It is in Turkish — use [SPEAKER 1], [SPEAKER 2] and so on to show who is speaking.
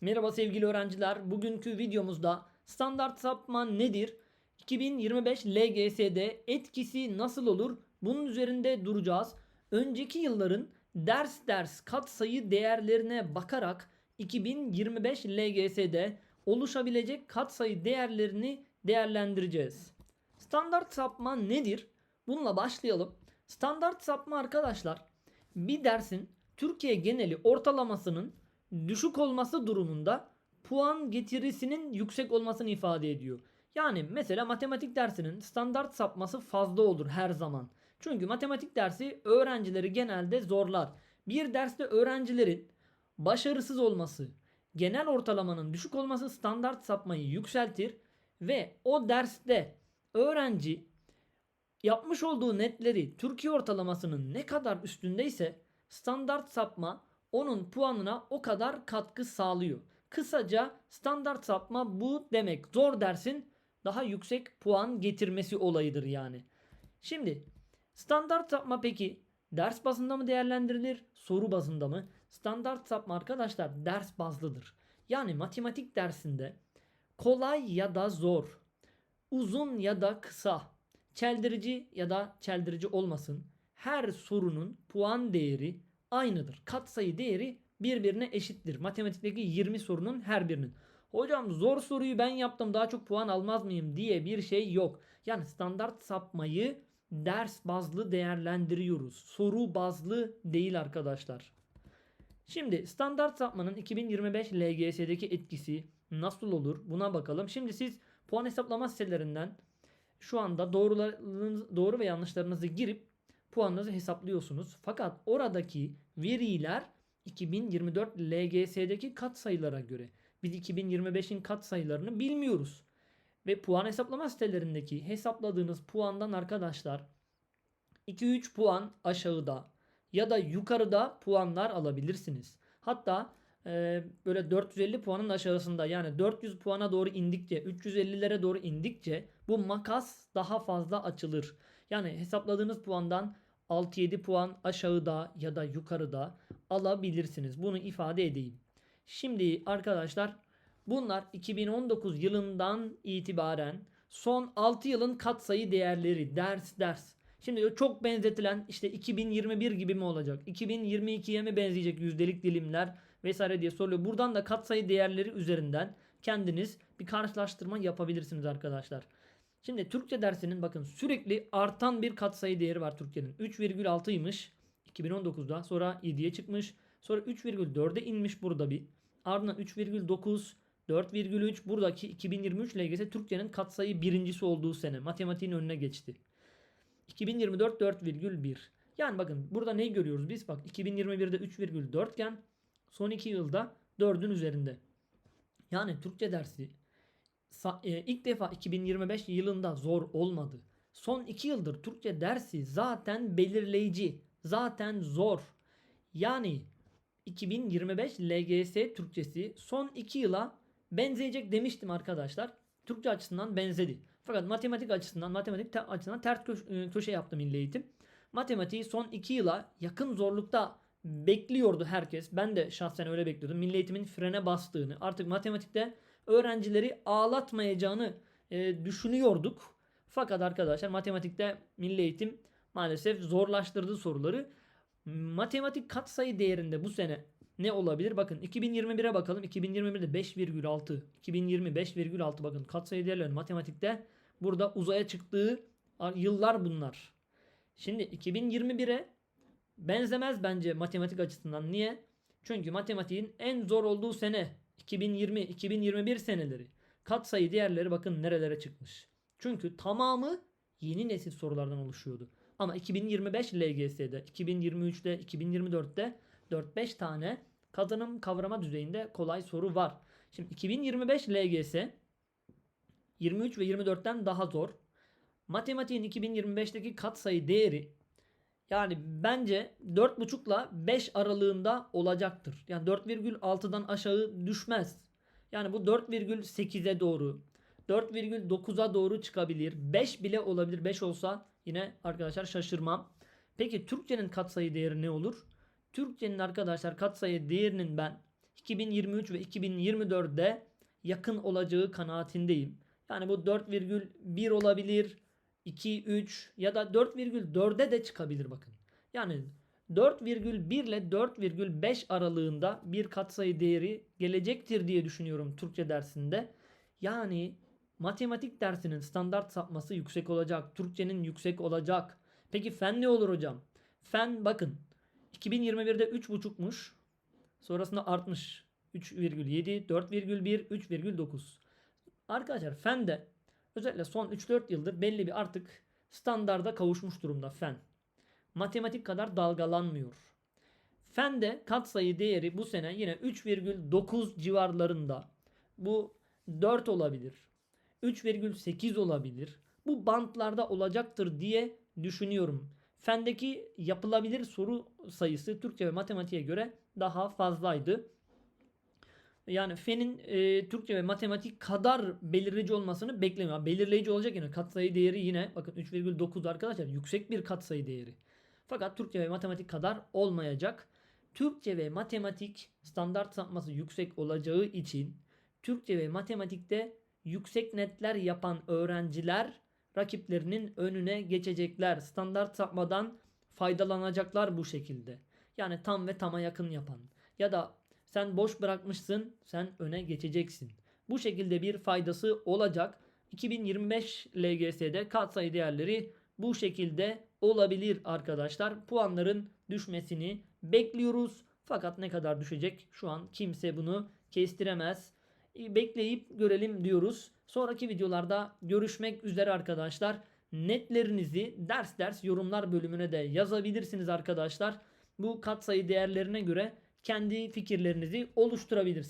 [SPEAKER 1] Merhaba sevgili öğrenciler. Bugünkü videomuzda standart sapma nedir? 2025 LGS'de etkisi nasıl olur? Bunun üzerinde duracağız. Önceki yılların ders ders katsayı değerlerine bakarak 2025 LGS'de oluşabilecek katsayı değerlerini değerlendireceğiz. Standart sapma nedir? Bununla başlayalım. Standart sapma arkadaşlar bir dersin Türkiye geneli ortalamasının düşük olması durumunda puan getirisinin yüksek olmasını ifade ediyor. Yani mesela matematik dersinin standart sapması fazla olur her zaman. Çünkü matematik dersi öğrencileri genelde zorlar. Bir derste öğrencilerin başarısız olması, genel ortalamanın düşük olması standart sapmayı yükseltir ve o derste öğrenci yapmış olduğu netleri Türkiye ortalamasının ne kadar üstündeyse standart sapma onun puanına o kadar katkı sağlıyor. Kısaca standart sapma bu demek. Zor dersin daha yüksek puan getirmesi olayıdır yani. Şimdi standart sapma peki ders bazında mı değerlendirilir, soru bazında mı? Standart sapma arkadaşlar ders bazlıdır. Yani matematik dersinde kolay ya da zor, uzun ya da kısa, çeldirici ya da çeldirici olmasın. Her sorunun puan değeri aynıdır. Katsayı değeri birbirine eşittir. Matematikteki 20 sorunun her birinin. Hocam zor soruyu ben yaptım daha çok puan almaz mıyım diye bir şey yok. Yani standart sapmayı ders bazlı değerlendiriyoruz. Soru bazlı değil arkadaşlar. Şimdi standart sapmanın 2025 LGS'deki etkisi nasıl olur buna bakalım. Şimdi siz puan hesaplama sitelerinden şu anda doğrularınız, doğru ve yanlışlarınızı girip puanınızı hesaplıyorsunuz. Fakat oradaki veriler 2024 LGS'deki katsayılara göre. Biz 2025'in katsayılarını bilmiyoruz. Ve puan hesaplama sitelerindeki hesapladığınız puandan arkadaşlar 2-3 puan aşağıda ya da yukarıda puanlar alabilirsiniz. Hatta e, böyle 450 puanın aşağısında yani 400 puana doğru indikçe 350'lere doğru indikçe bu makas daha fazla açılır. Yani hesapladığınız puandan 6-7 puan aşağıda ya da yukarıda alabilirsiniz. Bunu ifade edeyim. Şimdi arkadaşlar bunlar 2019 yılından itibaren son 6 yılın katsayı değerleri ders ders. Şimdi çok benzetilen işte 2021 gibi mi olacak? 2022'ye mi benzeyecek yüzdelik dilimler vesaire diye soruluyor. Buradan da katsayı değerleri üzerinden kendiniz bir karşılaştırma yapabilirsiniz arkadaşlar. Şimdi Türkçe dersinin bakın sürekli artan bir katsayı değeri var Türkçenin. 3,6'ymış 2019'da. Sonra 7'ye çıkmış. Sonra 3,4'e inmiş burada bir. Ardından 3,9 4,3 buradaki 2023 LGS Türkçenin katsayı birincisi olduğu sene. Matematiğin önüne geçti. 2024 4,1. Yani bakın burada neyi görüyoruz biz? Bak 2021'de 3,4 iken son 2 yılda 4'ün üzerinde. Yani Türkçe dersi ilk defa 2025 yılında zor olmadı. Son 2 yıldır Türkçe dersi zaten belirleyici, zaten zor. Yani 2025 LGS Türkçesi son 2 yıla benzeyecek demiştim arkadaşlar. Türkçe açısından benzedi. Fakat matematik açısından, matematik te- açısından ters köş- köşe yaptı Milli Eğitim. Matematiği son 2 yıla yakın zorlukta bekliyordu herkes. Ben de şahsen öyle bekliyordum. Milli Eğitim'in frene bastığını, artık matematikte öğrencileri ağlatmayacağını e, düşünüyorduk. Fakat arkadaşlar matematikte Milli Eğitim maalesef zorlaştırdı soruları. Matematik katsayı değerinde bu sene ne olabilir? Bakın 2021'e bakalım. 2021'de 5,6. 2020 5,6 bakın katsayı değerleri matematikte burada uzaya çıktığı yıllar bunlar. Şimdi 2021'e benzemez bence matematik açısından. Niye? Çünkü matematiğin en zor olduğu sene 2020-2021 seneleri. Katsayı değerleri bakın nerelere çıkmış. Çünkü tamamı yeni nesil sorulardan oluşuyordu. Ama 2025 LGS'de, 2023'te, 2024'te 4-5 tane kazanım kavrama düzeyinde kolay soru var. Şimdi 2025 LGS 23 ve 24'ten daha zor. Matematiğin 2025'teki katsayı değeri yani bence 4.5 ile 5 aralığında olacaktır. Yani 4,6'dan aşağı düşmez. Yani bu 4,8'e doğru 4,9'a doğru çıkabilir. 5 bile olabilir. 5 olsa yine arkadaşlar şaşırmam. Peki Türkçenin katsayı değeri ne olur? Türkçenin arkadaşlar katsayı değerinin ben 2023 ve 2024'de yakın olacağı kanaatindeyim. Yani bu 4,1 olabilir, 2, 3 ya da 4,4'e de çıkabilir bakın. Yani 4,1 ile 4,5 aralığında bir katsayı değeri gelecektir diye düşünüyorum Türkçe dersinde. Yani matematik dersinin standart sapması yüksek olacak. Türkçenin yüksek olacak. Peki fen ne olur hocam? Fen bakın 2021'de 3,5'muş. Sonrasında artmış. 3,7, 4,1, 3,9. Arkadaşlar fen de özellikle son 3-4 yıldır belli bir artık standarda kavuşmuş durumda fen. Matematik kadar dalgalanmıyor. Fende katsayı değeri bu sene yine 3,9 civarlarında. Bu 4 olabilir. 3,8 olabilir. Bu bantlarda olacaktır diye düşünüyorum. Fendeki yapılabilir soru sayısı Türkçe ve matematiğe göre daha fazlaydı. Yani fenin e, Türkçe ve matematik kadar belirleyici olmasını beklemiyorum. Belirleyici olacak yine katsayı değeri yine bakın 3,9 arkadaşlar yüksek bir katsayı değeri. Fakat Türkçe ve matematik kadar olmayacak. Türkçe ve matematik standart sapması yüksek olacağı için Türkçe ve matematikte yüksek netler yapan öğrenciler rakiplerinin önüne geçecekler. Standart sapmadan faydalanacaklar bu şekilde. Yani tam ve tama yakın yapan. Ya da sen boş bırakmışsın, sen öne geçeceksin. Bu şekilde bir faydası olacak. 2025 LGS'de katsayı değerleri bu şekilde olabilir arkadaşlar. Puanların düşmesini bekliyoruz. Fakat ne kadar düşecek şu an kimse bunu kestiremez. E, Bekleyip görelim diyoruz. Sonraki videolarda görüşmek üzere arkadaşlar. Netlerinizi ders ders yorumlar bölümüne de yazabilirsiniz arkadaşlar. Bu katsayı değerlerine göre kendi fikirlerinizi oluşturabilirsiniz.